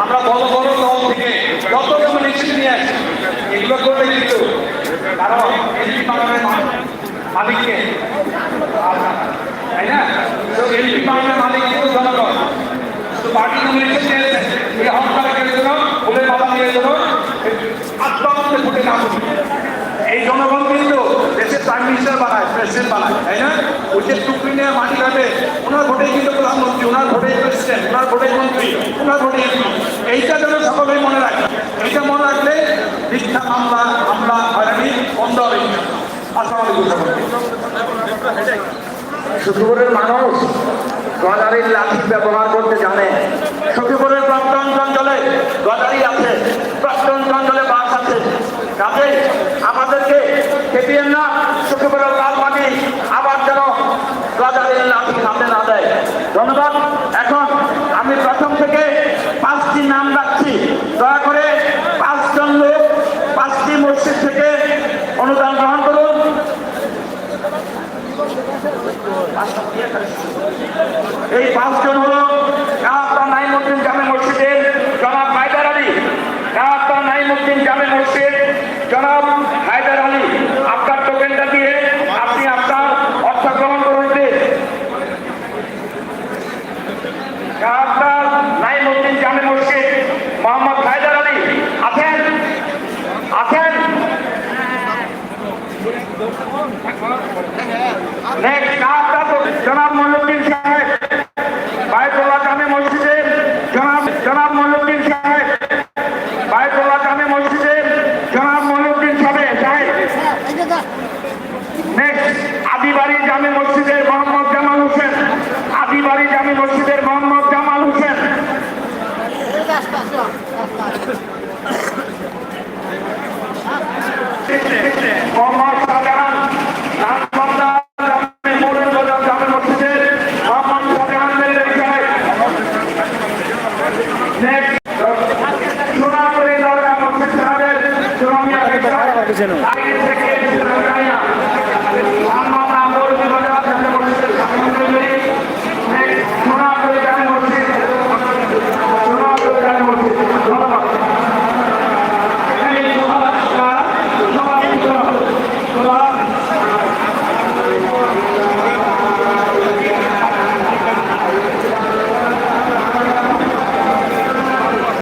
আমরা বড় বড় দল থেকে যত নিয়ে আসি এগুলো করলে কিন্তু কারণ মালিককে তাই না? তো বাংলার মালিক কিন্তু জনগণ। তো পার্টি নিয়ে এসে এই জনগণ কিন্তু বানায় প্রেসিডেন্ট বানায়, তাই না? ওই যে টুকরি মাটি কাটে, ওনার ভোটেই কিন্তু প্রধানমন্ত্রী, ওনার ভোটেই প্রেসিডেন্ট ওনার ভোটেই মন্ত্রী, ওনার ভোটেই এইটা যেন সকলেই মনে রাখে। এইটা মনে রাখলে মিথ্যা মামলা, হামলা, হয়রানি বন্ধ হবে। মানুষ গদারির লাঠি ব্যবহার করতে জানে। সখীপুরের প্রাক্তন অঞ্চলে গদারি আছে, প্রাক্তন অঞ্চলে বাস আছে। কাজে আমাদেরকে খেপিয়েন না সখীপুরের লাল মাটি আবার যেন গদারির লাঠি হাতে না দেয়। ধন্যবাদ এখন আমি প্রথম থেকে পাঁচটি নাম রাখছি দয়া করে পাঁচজন লোক পাঁচটি মসজিদ থেকে অনুদান গ্রহণ করুন। এই পাঁচজন হলো কাহাত্তা নাইমুদ্দিন জামে মসজিদের জনাব হায়দার আলী। কাহাত্তা নাইমুদ্দিন জামে মসজিদ জনাব হায়দার আলী। আপনার টোকেনটা দিয়ে আপনি আপনার অর্থ গ্রহণ করুন। কাহাত্তা নাইমুদ্দিন জামে মসজিদ মোহাম্মদ হায়দার আলী আছেন আছেন নেক্সট কাহাত্তা জনাব মল্লুদ্দিন সাহেব, বায়তুল্লাহ জামে মসজিদে। জনাব জনাব মল্লুদ্দিন সাহেব, বায়তুল্লাহ জামে মসজিদে। জনাব মল্লুদ্দিন সাহেব সাহেব। নেক্সট আদিবাড়ি জামে মসজিদের মোহাম্মদ জামাল হোসেন। আদিবাড়ি জামে মসজিদের মোহাম্মদ জামাল হোসেন। মোহাম্মদ আগে থেকে